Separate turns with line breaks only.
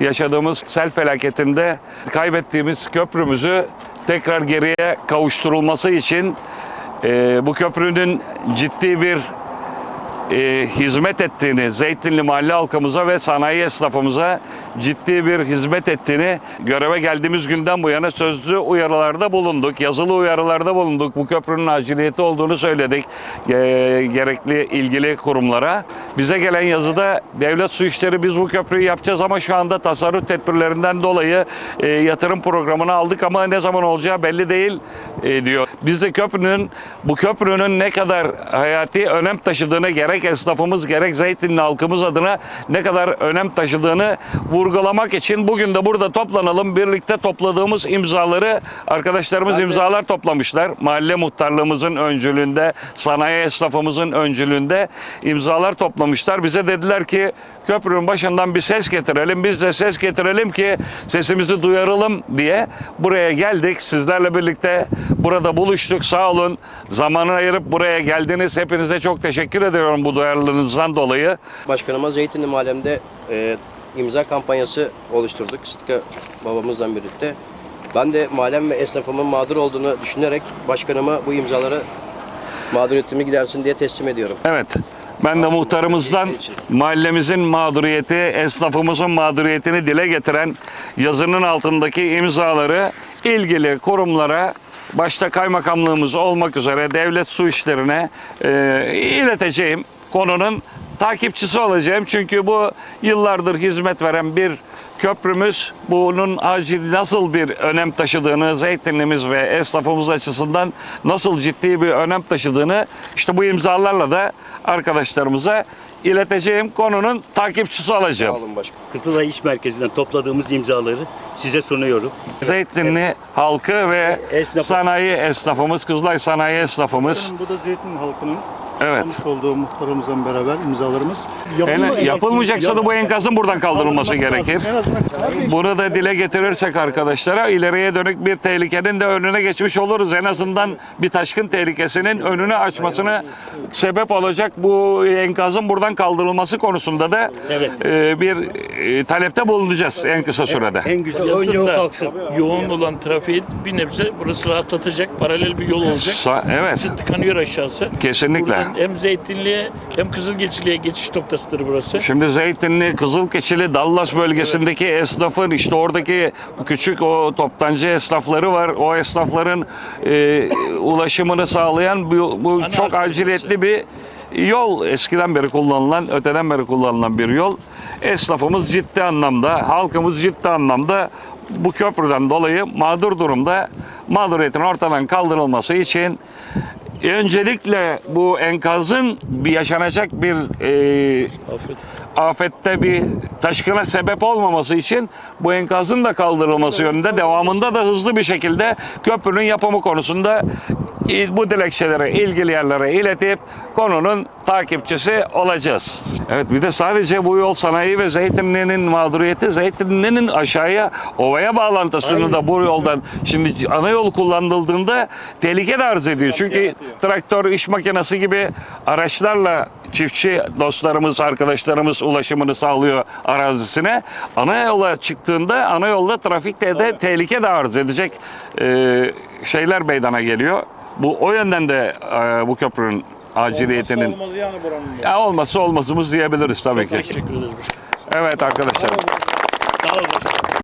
yaşadığımız sel felaketinde kaybettiğimiz köprümüzü tekrar geriye kavuşturulması için e, bu köprünün ciddi bir e, hizmet ettiğini, Zeytinli mahalle halkımıza ve sanayi esnafımıza ciddi bir hizmet ettiğini göreve geldiğimiz günden bu yana sözlü uyarılarda bulunduk, yazılı uyarılarda bulunduk. Bu köprünün aciliyeti olduğunu söyledik e, gerekli ilgili kurumlara. Bize gelen yazıda devlet su işleri biz bu köprüyü yapacağız ama şu anda tasarruf tedbirlerinden dolayı e, yatırım programını aldık ama ne zaman olacağı belli değil e, diyor. Biz de köprünün bu köprünün ne kadar hayati önem taşıdığını gerek esnafımız gerek Zeytinli halkımız adına ne kadar önem taşıdığını vurgulamak için bugün de burada toplanalım. Birlikte topladığımız imzaları arkadaşlarımız imzalar toplamışlar. Mahalle muhtarlığımızın öncülüğünde, sanayi esnafımızın öncülüğünde imzalar toplamışlar. Bize dediler ki köprünün başından bir ses getirelim. Biz de ses getirelim ki sesimizi duyaralım diye buraya geldik. Sizlerle birlikte burada buluştuk. Sağ olun. Zamanı ayırıp buraya geldiniz. Hepinize çok teşekkür ediyorum bu duyarlılığınızdan dolayı.
Başkanıma Zeytinli Mahallem'de e, imza kampanyası oluşturduk Sıtkı babamızla birlikte. Ben de mahallem ve esnafımın mağdur olduğunu düşünerek başkanıma bu imzaları mağduriyetimi gidersin diye teslim ediyorum.
Evet. Ben de muhtarımızdan mahallemizin mağduriyeti, esnafımızın mağduriyetini dile getiren yazının altındaki imzaları ilgili kurumlara başta kaymakamlığımız olmak üzere devlet su işlerine e, ileteceğim. Konunun takipçisi olacağım. Çünkü bu yıllardır hizmet veren bir köprümüz bunun acil nasıl bir önem taşıdığını Zeytinlimiz ve esnafımız açısından nasıl ciddi bir önem taşıdığını işte bu imzalarla da arkadaşlarımıza ileteceğim konunun takipçisi
Sağ
olacağım.
olun başkanım.
Kızılay İş Merkezi'nden topladığımız imzaları size sunuyorum.
Zeytinli halkı ve
Esnafı.
sanayi esnafımız, Kızılay sanayi esnafımız.
Bu da Zeytin halkının
Evet.
yapmış olduğu muhtarımızla beraber imzalarımız.
En- yapılmayacaksa da bu enkazın buradan kaldırılması gerekir.
En azından
Bunu da dile getirirsek arkadaşlara ileriye dönük bir tehlikenin de önüne geçmiş oluruz. En azından bir taşkın tehlikesinin önünü açmasına sebep olacak bu enkazın buradan kaldırılması konusunda da
Evet.
e, bir e, talepte bulunacağız en kısa sürede.
En güzel önce o
Aslında yoğun olan trafiği bir nebze burası rahatlatacak paralel bir yol olacak.
Sa- evet.
Tıkanıyor aşağısı.
Kesinlikle.
Buradan hem Zeytinli'ye hem Kızılgeçili'ye geçiş noktasıdır burası.
Şimdi Zeytinli, Kızılkeçili, Dallas bölgesindeki esnafın işte oradaki küçük o toptancı esnafları var. O esnafların e, ulaşımını sağlayan bu, bu
Ana
çok
arter
aciliyetli bir yol. Eskiden beri kullanılan, öteden beri kullanılan bir yol. Esnafımız ciddi anlamda, halkımız ciddi anlamda bu köprüden dolayı mağdur durumda. Mağduriyetin ortadan kaldırılması için öncelikle bu enkazın bir yaşanacak bir e, afette bir taşkına sebep olmaması için bu enkazın da kaldırılması yönünde devamında da hızlı bir şekilde köprünün yapımı konusunda il- bu dilekçeleri ilgili yerlere iletip konunun takipçisi olacağız. Evet bir de sadece bu yol sanayi ve Zeytinli'nin mağduriyeti Zeytinli'nin aşağıya ovaya bağlantısını da bu yoldan şimdi ana yol kullanıldığında tehlike de arz ediyor. Çünkü traktör, iş makinesi gibi araçlarla çiftçi dostlarımız, arkadaşlarımız ulaşımını sağlıyor arazisine. Ana yola çıktığında ana yolda trafikte de tehlike de arz edecek e, şeyler meydana geliyor. Bu o yönden de e, bu köprünün aciliyetinin
Olmaz yani buranın.
ya olması olmazımız diyebiliriz tabii ki.
Teşekkür ederiz.
Evet arkadaşlar.